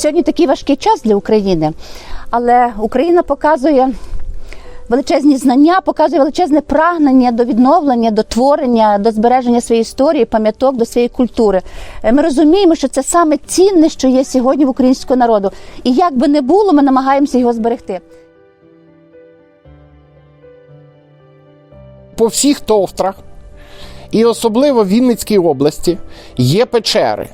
Сьогодні такий важкий час для України, але Україна показує величезні знання, показує величезне прагнення до відновлення, до творення, до збереження своєї історії, пам'яток, до своєї культури. Е, Ми розуміємо, що це саме цінне, що є сьогодні в українського народу. І як би не було, ми намагаємося його зберегти. по всіх товтрах, і особливо в Вінницькій області, є печери.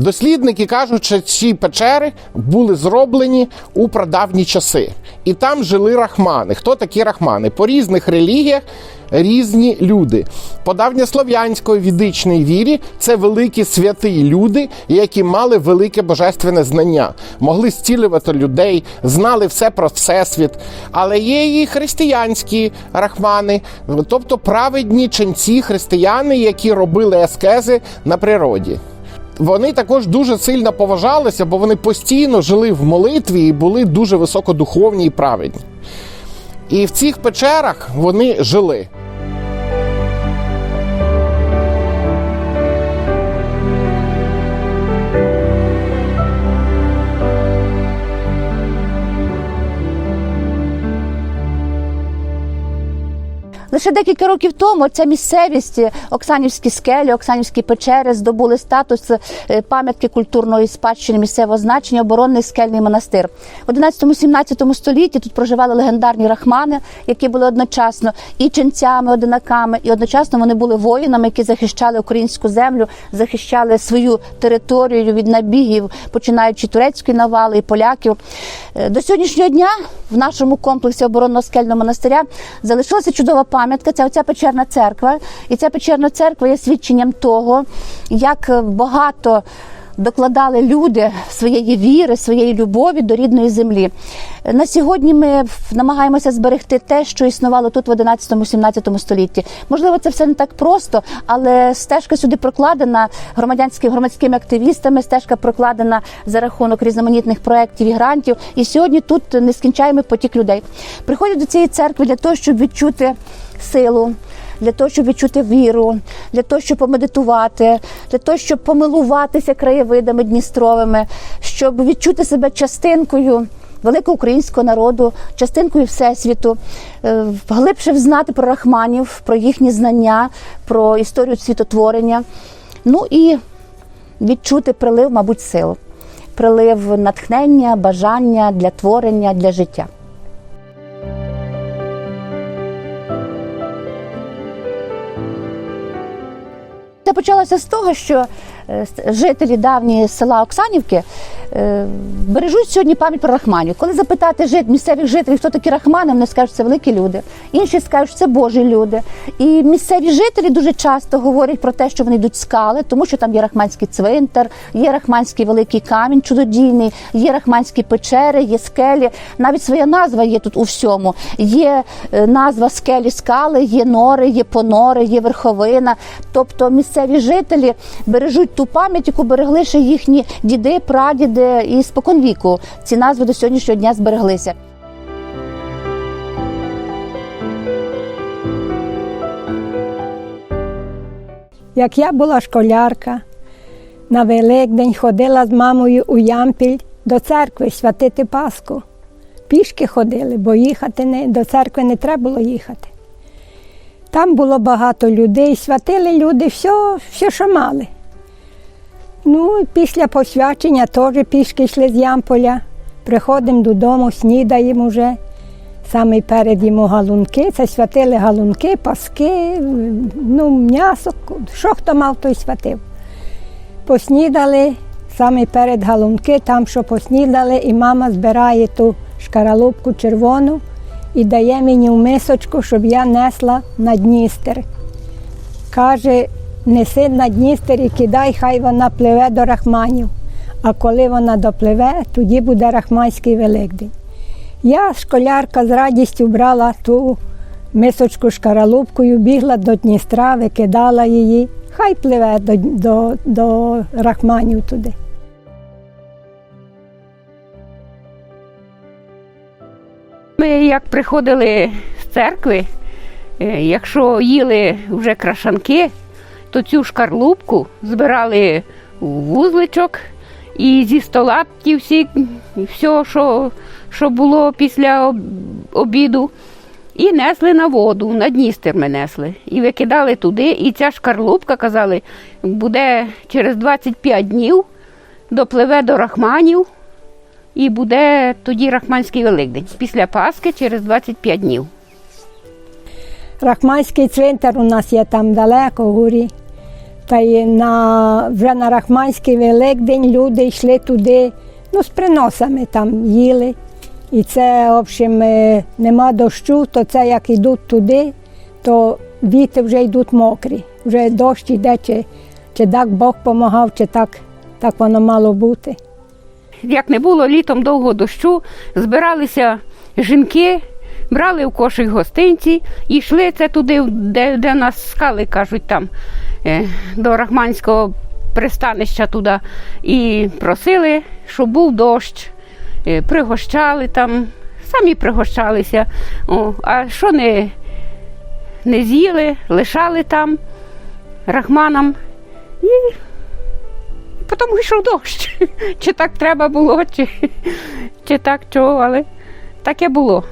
Дослідники кажуть, що ці печери були зроблені у прадавні часи. І там жили рахмани. Хто такі рахмани? По різних релігіях різні люди. По давньослов'янської відичній вірі це великі святі люди, які мали велике божественне знання, могли зцілювати людей, знали все про всесвіт. Але є і християнські рахмани, тобто праведні ченці християни, які робили ескези на природі. Вони також дуже сильно поважалися, бо вони постійно жили в молитві і були дуже високодуховні і праведні. І в цих печерах вони жили. Лише декілька років тому ця місцевість, Оксанівські скелі, Оксанівські печери здобули статус е, пам'ятки культурної спадщини місцевого значення оборонний скельний монастир. В 11-17 столітті тут проживали легендарні рахмани, які були одночасно і ченцями, одинаками, і одночасно вони були воїнами, які захищали українську землю, захищали свою територію від набігів, починаючи турецької навали і поляків. Е, До сьогоднішнього дня в нашому комплексі оборонного скельного монастиря залишилася чудова пам'ятка. Це оця печерна церква. І ця печерна церква є свідченням того, як е, багато докладали люди своєї віри, своєї любові до рідної землі. На сьогодні ми намагаємося зберегти те, що існувало тут в 11-17 столітті. Можливо, це все не так просто, але стежка сюди прокладена громадянськими громадськими активістами. Стежка прокладена за рахунок різноманітних проєктів і грантів. І сьогодні тут нескінчаємий потік людей. Приходять до цієї церкви для того, щоб відчути силу. Для того, щоб відчути віру, для того, щоб помедитувати, для того, щоб помилуватися краєвидами дністровими, щоб відчути себе частинкою великого українського народу, частинкою всесвіту, е, глибше взнати про рахманів, про їхні знання, про історію світотворення. Ну і відчути прилив, мабуть, сил, прилив натхнення, бажання для творення, для життя. Почалося з того, що жителі давні села Оксанівки е, бережуть сьогодні пам'ять про рахманів. Коли запитати жит, місцевих жителів, хто такі рахмани, вони скажуть, що це великі люди. Інші скажуть, що це Божі люди. І місцеві жителі дуже часто говорять про те, що вони йдуть скали, тому що там є рахманський цвинтар, є рахманський великий камінь чудодійний, є рахманські печери, є скелі. Навіть своя назва є тут у всьому. Є е, назва скелі скали, є нори, є понори, є верховина. Тобто місцеві жителі бережуть ту пам'ять, яку берегли ще їхні діди, прадіди і споконвіку. Ці назви до сьогоднішнього дня збереглися. Як я була школярка, на Великдень ходила з мамою у Ямпіль до церкви святити Пасху. Пішки ходили, бо їхати не, до церкви не треба було їхати. Там було багато людей, святили люди все, все що мали. Ну, після посвячення теж пішки йшли з Ямполя. Приходимо додому, снідаємо вже. Саме перед їмо галунки, це святили галунки, паски, ну, м'ясо, що хто мав, той святив. Поснідали, саме перед галунки, там що поснідали, і мама збирає ту шкаралупку червону і дає мені в мисочку, щоб я несла на Дністер. Каже, неси на Дністер і кидай, хай вона пливе до рахманів. А коли вона допливе, тоді буде рахманський великдень. Я, школярка, з радістю брала ту мисочку шкаралупкою, бігла до Дністра, викидала її, хай пливе до, до, до рахманів туди. Ми як приходили з церкви, е, якщо їли вже крашанки, то цю шкарлупку збирали у вузличок і зі стола ті всі, все, що, що було після обіду. І несли на воду, на Дністер ми несли. І викидали туди. І ця шкарлупка, казали, буде через 25 днів, допливе до Рахманів, і буде тоді Рахманський Великдень. Після Пасхи через 25 днів. Рахманський цвинтар у нас є там далеко в горі. Та й на, вже на Рахманський Великдень люди йшли туди, ну, з приносами там їли. І це, в общем, е, нема дощу, то це як йдуть туди, то діти вже йдуть мокрі. Вже дощ йде, чи, чи так Бог допомагав, чи так, так воно мало бути. Як не було літом довго дощу, збиралися жінки, брали в кошик гостинці і йшли це туди, де, де нас скали, кажуть, там до Рахманського пристанища туди. І просили, щоб був дощ, е, пригощали там, самі пригощалися. О, а що не, не з'їли, лишали там рахманам. І Потім вийшов дощ. Чи так треба було, чи, чи так чого, але таке було.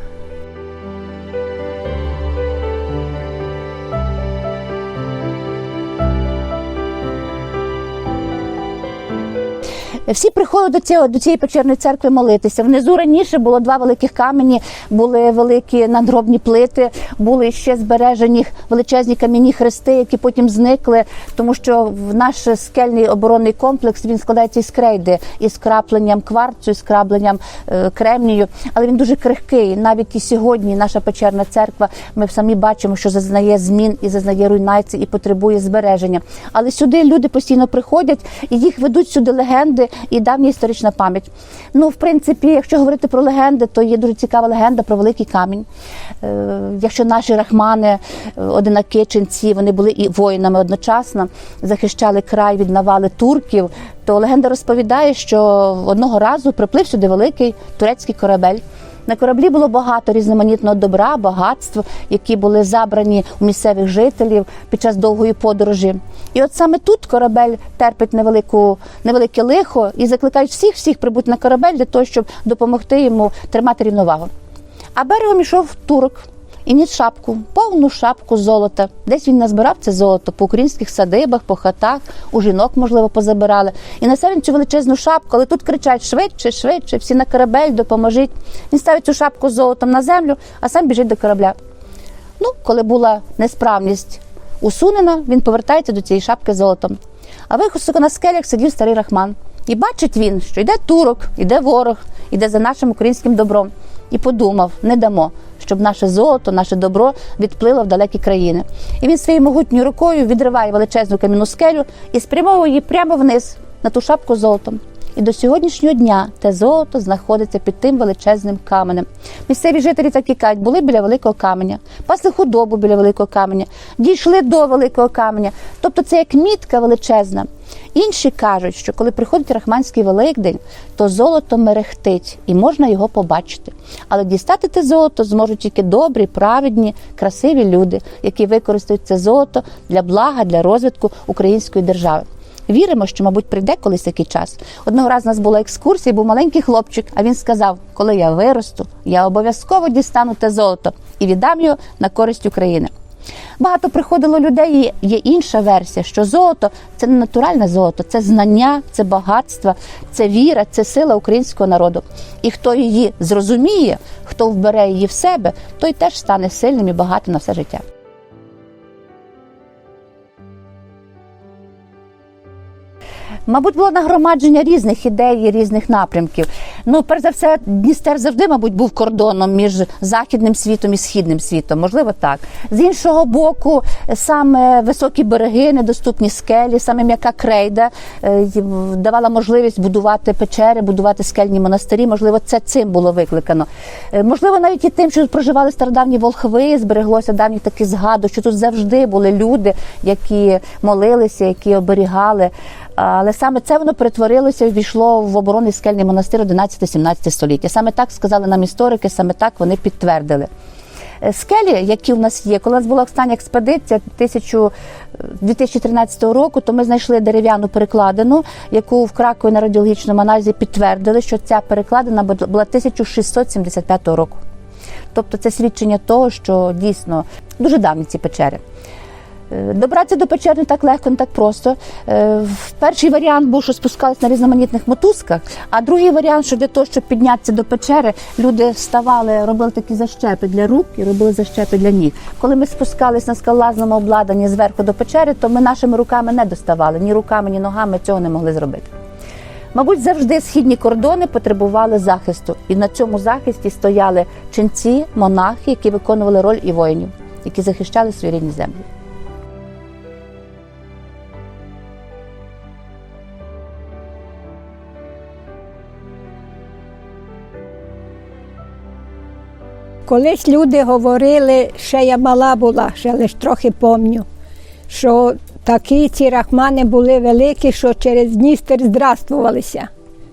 Всі приходили до цього до цієї печерної церкви молитися. Внизу раніше було два великих камені, були великі надгробні плити, були ще збережені величезні кам'яні хрести, які потім зникли, тому що в наш скельний оборонний комплекс він складається із крейди, із крапленням кварцу, із крапленням е, кремнію, але він дуже крихкий. Навіть і сьогодні наша печерна церква, ми самі бачимо, що зазнає змін і зазнає руйнації і потребує збереження. Але сюди люди постійно приходять і їх ведуть сюди легенди і давня історична пам'ять. Ну, в принципі, якщо говорити про легенди, то є дуже цікава легенда про великий камінь. Е, якщо наші рахмани, одинаки одинакиченці, вони були і воїнами одночасно, захищали край від навали турків, то легенда розповідає, що одного разу приплив сюди великий турецький корабель. На кораблі було багато різноманітного добра, багатств, які були забрані у місцевих жителів під час довгої подорожі. І от саме тут корабель терпить невелику, невелике лихо і закликають всіх всіх прибути на корабель для того, щоб допомогти йому тримати рівновагу. А берегом йшов турок і ніс шапку, повну шапку золота. Десь він назбирав це золото по українських садибах, по хатах, у жінок, можливо, позабирали. І несе він цю величезну шапку, але тут кричать швидше, швидше, всі на корабель, допоможіть. Він ставить цю шапку з золотом на землю, а сам біжить до корабля. Ну, коли була несправність усунена, він повертається до цієї шапки з золотом. А високо на скелях сидів старий рахман. І бачить він, що йде турок, йде ворог, йде за нашим українським добром. І подумав: не дамо, щоб наше золото, наше добро відплило в далекі країни. І він своєю могутньою рукою відриває величезну кам'яну скелю і спрямовує її прямо вниз на ту шапку золотом. І до сьогоднішнього дня те золото знаходиться під тим величезним каменем. Місцеві жителі так і кажуть, були біля великого каменя, пасли худобу біля великого каменя, дійшли до великого каменя. Тобто це як мітка величезна. Інші кажуть, що коли приходить Рахманський Великдень, то золото мерехтить і можна його побачити. Але дістати те золото зможуть тільки добрі, праведні, красиві люди, які використають це золото для блага, для розвитку української держави. Віримо, що, мабуть, прийде колись такий час. Одного разу у нас була екскурсія, був маленький хлопчик, а він сказав: коли я виросту, я обов'язково дістану те золото і віддам його на користь України. Багато приходило людей. і Є інша версія, що золото це не натуральне золото, це знання, це багатство, це віра, це сила українського народу. І хто її зрозуміє, хто вбере її в себе, той теж стане сильним і багатим на все життя. Мабуть, було нагромадження різних ідей, різних напрямків. Ну, перш за все, Дністер завжди, мабуть, був кордоном між західним світом і східним світом. Можливо, так. З іншого боку, саме високі береги, недоступні скелі, саме м'яка крейда е, давала можливість будувати печери, будувати скельні монастирі. Можливо, це цим було викликано. Е, Можливо, навіть і тим, що проживали стародавні волхви, збереглося давні такі згадок, що тут завжди були люди, які молилися, які оберігали. Але саме це воно перетворилося і ввійшло в оборонний скельний монастир 11-17 століття. Саме так сказали нам історики, саме так вони підтвердили. Е, Скелі, які в нас є, коли у нас була остання експедиція 2013 року, то ми знайшли дерев'яну перекладину, яку в Кракові на радіологічному аналізі підтвердили, що ця перекладина була 1675 року. Тобто це свідчення того, що дійсно дуже давні ці печери. Е, Добратися до печер не так легко, не так просто. Е, Перший варіант був, що спускались на різноманітних мотузках, а другий варіант, що для того, щоб піднятися до печери, люди вставали, робили такі защепи для рук і робили защепи для ніг. Коли ми спускались на скалолазному обладнанні зверху до печери, то ми нашими руками не доставали ні руками, ні ногами цього не могли зробити. Мабуть, завжди східні кордони потребували захисту, і на цьому захисті стояли ченці, монахи, які виконували роль і воїнів, які захищали свої рідні землі. Колись люди говорили, ще я мала була, ще лише трохи помню, що такі ці рахмани були великі, що через Дністер здравствувалися.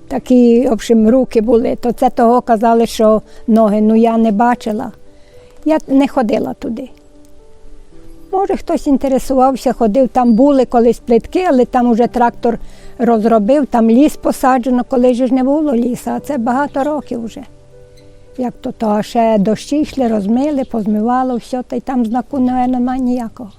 Такі, в общем, руки були. То це того казали, що ноги, ну я не бачила. Я не ходила туди. Може, хтось інтересувався, ходив, там були колись плитки, але там уже трактор розробив, там ліс посаджено, коли ж не було ліса, а це багато років вже. Як то, то ще дощі йшли, розмили, позмивало все, та й там знаку не- немає ніякого.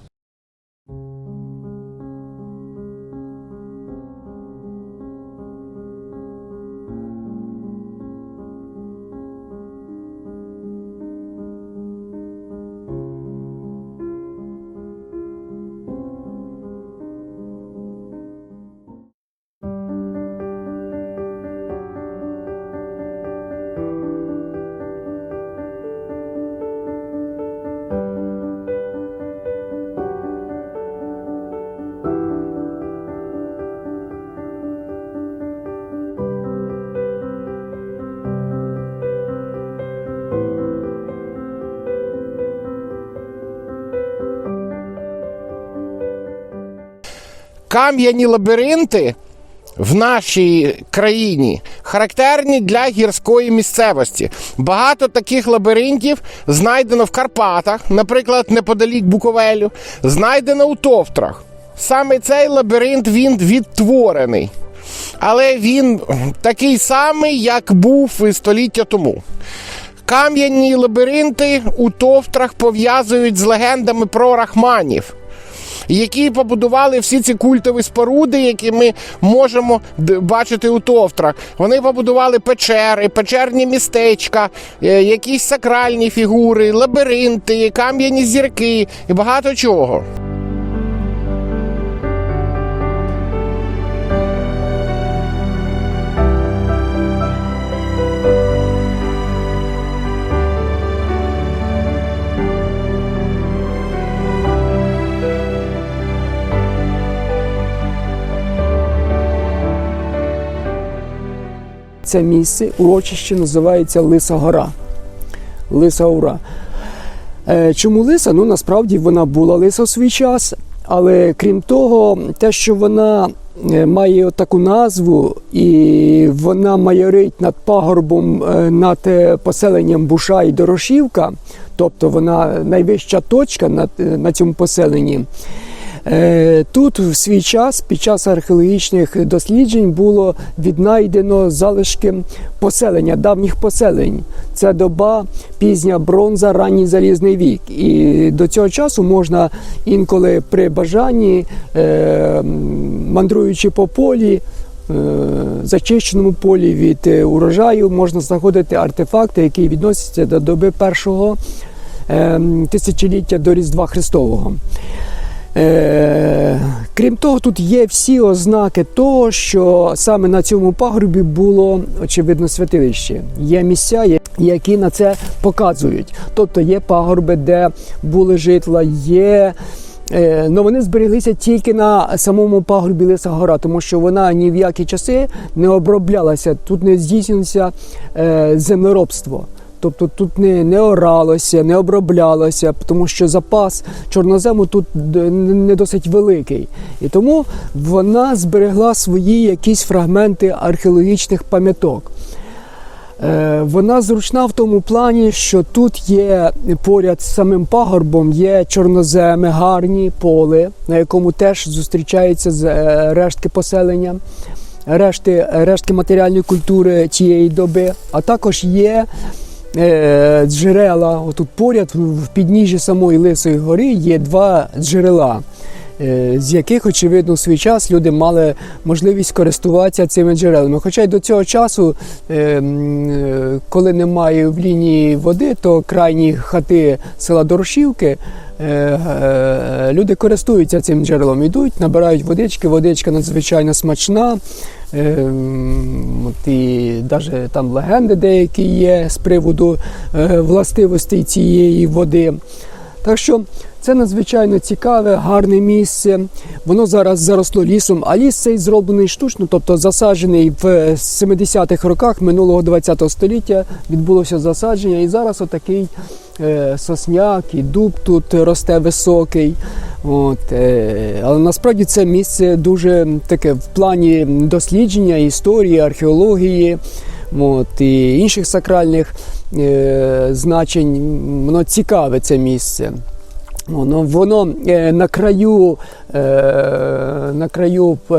Кам'яні лабіринти в нашій країні характерні для гірської місцевості. Багато таких лабіринтів знайдено в Карпатах, наприклад, неподалік Буковелю, знайдено у Товтрах. Саме цей лабіринт він відтворений. Але він такий самий, як був і століття тому. Кам'яні лабіринти у товтрах пов'язують з легендами про рахманів, які побудували всі ці культові споруди, які ми можемо бачити у товтрах. Вони побудували печери, печерні містечка, е, якісь сакральні фігури, лабіринти, кам'яні зірки і багато чого. Це місце урочище називається Лиса Гора. Лиса Гора. Е, Чому лиса? Ну насправді вона була лиса в свій час, але крім того, те, що вона е, має таку назву, і вона майорить над пагорбом, е, над поселенням Буша і Дорошівка, тобто вона найвища точка на, на цьому поселенні. Е, Тут в свій час, під час археологічних досліджень, було віднайдено залишки поселення, давніх поселень. Це доба, пізня бронза, ранній залізний вік. І до цього часу можна інколи при бажанні, е, мандруючи по полі, е, зачищеному полі від урожаю, можна знаходити артефакти, які відносяться до доби першого е, тисячоліття до Різдва Христового. Е, крім того, тут є всі ознаки того, що саме на цьому пагорбі було очевидно святилище. Є місця, які на це показують. Тобто є пагорби, де були житла, є. Е, Ну, вони збереглися тільки на самому пагорбі Лиса Гора, тому що вона ні в які часи не оброблялася. Тут не здійснюється е, землеробство. Тобто тут не, не оралося, не оброблялося, тому що запас чорнозему тут не досить великий. І тому вона зберегла свої якісь фрагменти археологічних пам'яток. Е, Вона зручна в тому плані, що тут є поряд з самим пагорбом є чорноземи, гарні поле, на якому теж зустрічаються е, рештки поселення, решти, рештки матеріальної культури тієї доби, а також є е, джерела. Отут поряд в підніжжі самої Лисої гори є два джерела. Е, З яких, очевидно, в свій час люди мали можливість користуватися цими джерелами. Хоча й до цього часу, е, е, коли немає в лінії води, то крайні хати села Дорошівки люди користуються цим джерелом. Йдуть, набирають водички, водичка надзвичайно смачна. І навіть там легенди деякі є з приводу властивостей цієї води. Так що це надзвичайно цікаве, гарне місце. Воно зараз заросло лісом, а ліс цей зроблений штучно, тобто засаджений в 70-х роках минулого 20-го століття відбулося засадження, і зараз отакий е, сосняк і дуб тут росте високий. От, е, але насправді це місце дуже таке в плані дослідження історії, археології от, і інших сакральних е, значень. Воно цікаве це місце. Воно, воно е, на краю, е, на краю е,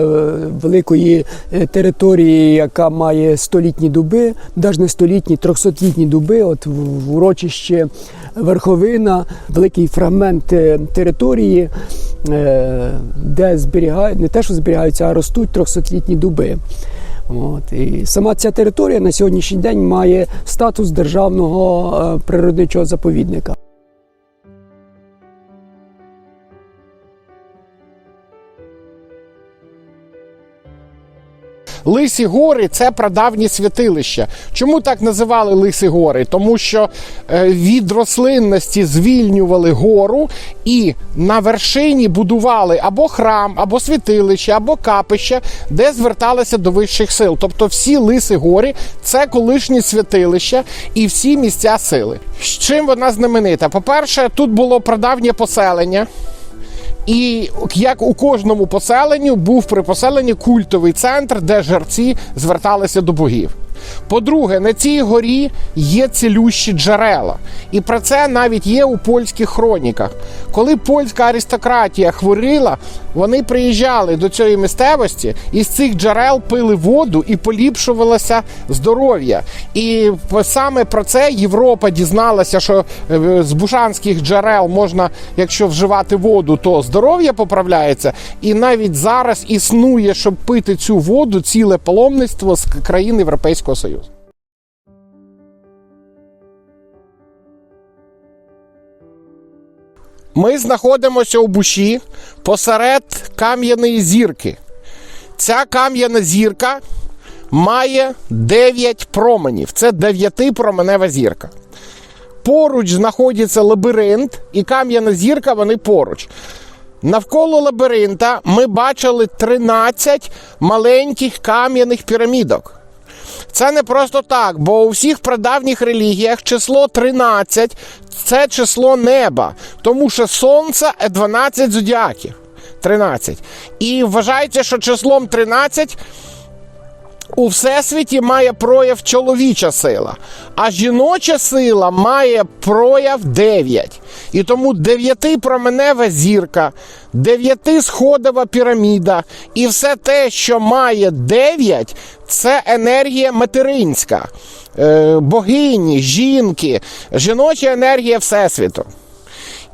великої е, території, яка має столітні дуби, навіть не столітні, трьохсотлітні дуби, от в, урочище Верховина, великий фрагмент е, території, е, де зберігають, не те, що зберігаються, а ростуть трьохсотлітні дуби. От, і сама ця територія на сьогоднішній день має статус державного е, природничого заповідника. Лисі гори це прадавні святилища. Чому так називали Лисі гори? Тому що е, від рослинності звільнювали гору і на вершині будували або храм, або святилище, або капище, де зверталися до вищих сил. Тобто всі лиси гори це колишні святилища і всі місця сили. З чим вона знаменита? По-перше, тут було прадавнє поселення. І як у кожному поселенню був при поселенні культовий центр, де жерці зверталися до богів. По-друге, на цій горі є цілющі джерела, і про це навіть є у польських хроніках. Коли польська аристократія хворіла, вони приїжджали до цієї місцевості і з цих джерел пили воду і поліпшувалося здоров'я. І саме про це Європа дізналася, що е, з бушанських джерел можна, якщо вживати воду, то здоров'я поправляється. І навіть зараз існує, щоб пити цю воду, ціле паломництво з країн Європейського Союзу. Ми знаходимося у буші посеред кам'яної зірки. Ця кам'яна зірка має 9 променів. Це дев'ятипроменева зірка. Поруч знаходиться лабіринт, і кам'яна зірка вони поруч. Навколо лабіринта ми бачили 13 маленьких кам'яних пірамідок. Це не просто так, бо у всіх прадавніх релігіях число 13 це число неба, тому що сонце 12 зодіаків. 13. І вважається, що числом 13 у всесвіті має прояв чоловіча сила, а жіноча сила має прояв 9. І тому дев'ятипроменева зірка, дев'ятисходова піраміда і все те, що має 9, це енергія материнська, е, богині, жінки, жіноча енергія Всесвіту.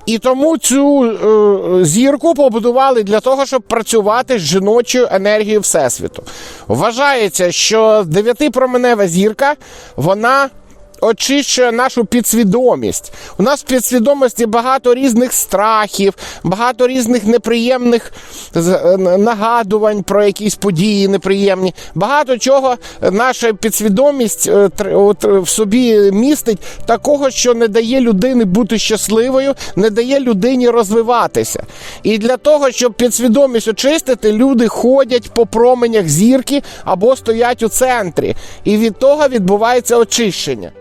І тому цю е, зірку побудували для того, щоб працювати з жіночою енергією Всесвіту. Вважається, що дев'ятипроменева зірка вона очищує нашу підсвідомість. У нас в підсвідомості багато різних страхів, багато різних неприємних е, нагадувань про якісь події неприємні. Багато чого наша підсвідомість е, е, в собі містить такого, що не дає людині бути щасливою, не дає людині розвиватися. І для того, щоб підсвідомість очистити, люди ходять по променях зірки або стоять у центрі. І від того відбувається очищення.